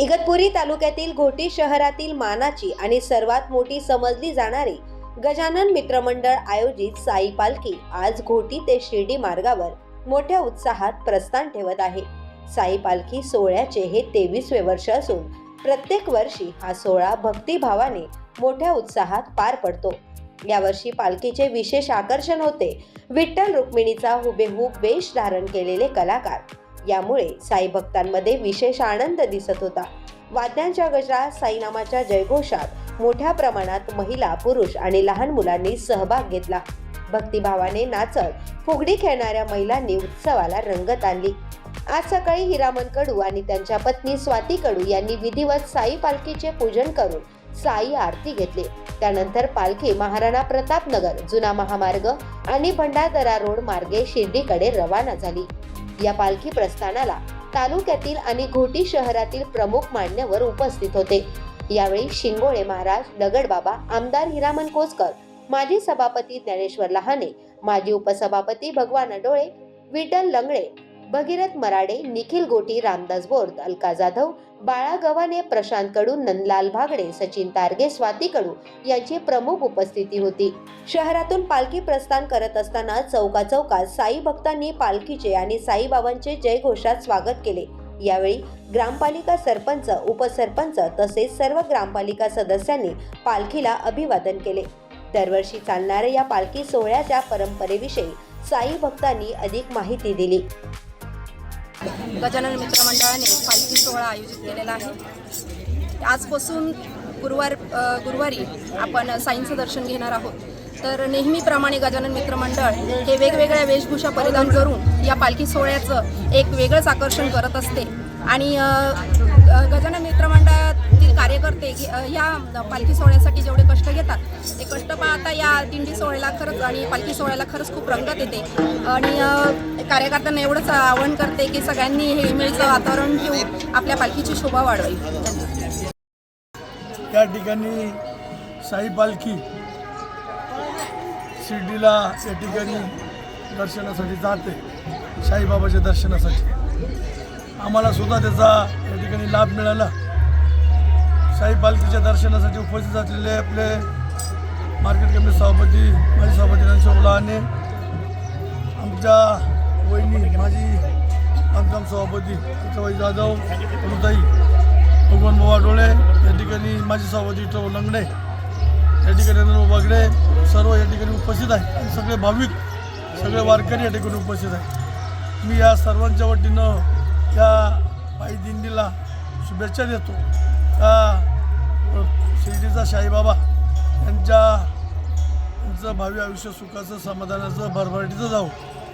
इगतपुरी तालुक्यातील घोटी शहरातील मानाची आणि सर्वात मोठी समजली जाणारी गजानन मित्रमंडळ आयोजित साई पालखी आज घोटी ते शिर्डी मार्गावर मोठ्या उत्साहात प्रस्थान ठेवत आहे. साई पालखी सोहळ्याचे हे तेवीसवे वर्ष असून प्रत्येक वर्षी हा सोहळा भक्तिभावाने मोठ्या उत्साहात पार पडतो. यावर्षी पालखीचे विशेष आकर्षण होते. विठ्ठल रुक्मिणीचा हुबेहूब वेश धारण केलेले कलाकार यामुळे साई भक्तांमध्ये विशेष आनंद दिसत होता. वाद्यांच्या गजरात साईनामाच्या जयघोषात मोठ्या प्रमाणात महिला पुरुष आणि लहान मुलांनी सहभाग घेतला. भक्तिभावाने नाचत फुगडी खेळणाऱ्या महिलांनी उत्सवाला रंगत आणली. आज सकाळी हिरामन कडू आणि त्यांच्या पत्नी स्वाती कडू यांनी विधिवत साई पालखीचे पूजन करून साई आरती घेतली. त्यानंतर पालखी महाराणा प्रतापनगर जुना महामार्ग आणि भंडारदरा रोड मार्गे शिर्डीकडे रवाना झाली. या पालखी प्रस्थानाला तालुक्यातील आणि घोटी शहरातील प्रमुख मान्यवर उपस्थित होते. यावेळी शिंगोळे महाराज दगडबाबा आमदार हिरामन कोसकर माजी सभापती ज्ञानेश्वर लहाने माजी उपसभापती भगवान डोळे विठ्ठल लंगडे भगीरथ मराडे निखिल गोटी रामदास बोर्द अलका जाधव बाळा गव्हाणे प्रशांत कडू नंदलाल भागडे सचिन तारगे स्वाती कडू यांची प्रमुख उपस्थिती होती. शहरातून पालखी प्रस्थान करत असताना चौका चौकात साई भक्तांनी पालखीचे आणि साईबाबांचे जयघोषात स्वागत केले. यावेळी ग्रामपालिका सरपंच उपसरपंच तसेच सर्व ग्रामपालिका सदस्यांनी पालखीला अभिवादन केले. दरवर्षी चालणाऱ्या या पालखी सोहळ्याच्या परंपरेविषयी साई भक्तांनी अधिक माहिती दिली. गजानन मित्रमंडळाने पालखी सोहळा आयोजित केलेला आहे. आजपासून गुरुवार गुरुवारी आपण साईंचं दर्शन घेणार आहोत. तर नेहमीप्रमाणे गजानन मित्रमंडळ हे वेगवेगळ्या वेशभूषा परिधान करून या पालखी सोहळ्याचं एक वेगळंच आकर्षण करत असते. आणि ग- गजानन मित्रमंडळ कार्यकर्ते की, या पालखी सोहळ्यासाठी जेवढे कष्ट घेतात ते कष्ट पाहता या दिंडी सोहळ्याला खरंच आणि पालखी सोहळ्याला खरंच खूप रंगत येते. आणि कार्यकर्त्यांना एवढंच आवाहन करते की सगळ्यांनी हे मिळचं वातावरण ठेवून आपल्या पालखीची शोभा वाढवावी. त्या या ठिकाणी साई पालखी शिर्डीला या ठिकाणी दर्शनासाठी जाते साईबाबाच्या दर्शनासाठी. आम्हाला सुद्धा त्याचा या ठिकाणी लाभ मिळाला. साई पालखीच्या दर्शनासाठी उपस्थित असलेले आपले मार्केट कमिटी सभापती माजी सभापती रणशोभ लहाने आमच्या वहिनी माझी बांधकाम सभापती सवाई जाधव अनुताई भगवान बाबा डोळे या ठिकाणी माझे सभापती विठ्ठल लंगडे या ठिकाणी नरेंद्र बागडे सर्व या ठिकाणी उपस्थित आहे. आणि सगळे भाविक सगळे वारकरी या ठिकाणी उपस्थित आहे. मी या सर्वांच्या वतीनं या पायी दिंडीला शुभेच्छा देतो. त्या साईबाबा यांच्या त्यांचं भावी आयुष्य सुखाचं समाधानाचं भरभराटीचं जाऊ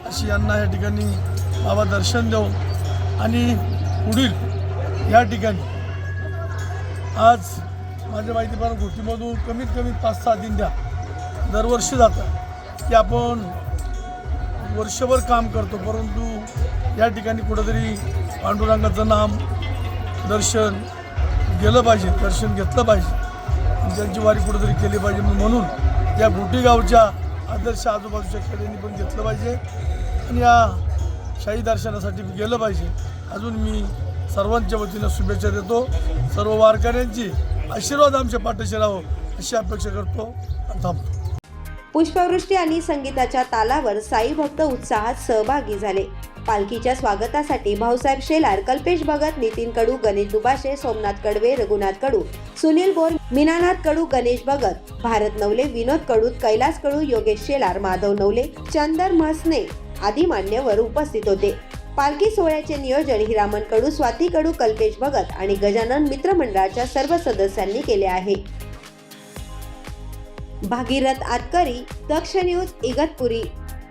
अशी यांना या ठिकाणी बाबा दर्शन देऊ आणि पुढील या ठिकाणी आज माझ्या माहितीप्रमाणे गोष्टीमधून कमीत कमी पाच सहा द्या. दरवर्षी जातं की आपण वर्षभर काम करतो परंतु या ठिकाणी कुठंतरी पांडुरंगाचं नाम दर्शन गेलं पाहिजे दर्शन घेतलं पाहिजे. त्यांची वारी कुठेतरी केली पाहिजे म्हणून या घोटी गावच्या आदर्श आजूबाजूच्या खेड्यांनी पण घेतलं पाहिजे आणि या शाही दर्शनासाठी गेलं पाहिजे. अजून मी सर्वांच्या वतीनं शुभेच्छा देतो. सर्व वारकऱ्यांची आशीर्वाद आमच्या पाठीशी राहो अशी अपेक्षा करतो. थांबतो पुष्पवृष्टी आणि संगीताच्या तालावर साई भक्त उत्साहात सहभागी झाले. पालखीच्या स्वागतासाठी भाऊसाहेब शेलार कल्पेश भगत नितीन कडू गणेश दुबाशे सोमनाथ कडवे रघुनाथ कडू सुनील बोर मीनानाथ कडू गणेश भगत भारत नवले विनोद कडू कैलास कडू योगेश शेलार माधव नवले चंदर म्हसने आदी मान्यवर उपस्थित होते. पालखी सोहळ्याचे नियोजन हिरामन कडू स्वाती कडू कल्पेश भगत आणि गजानन मित्रमंडळाच्या सर्व सदस्यांनी केले आहे. भागीरथ आतकरी दक्ष न्यूज इगतपुरी.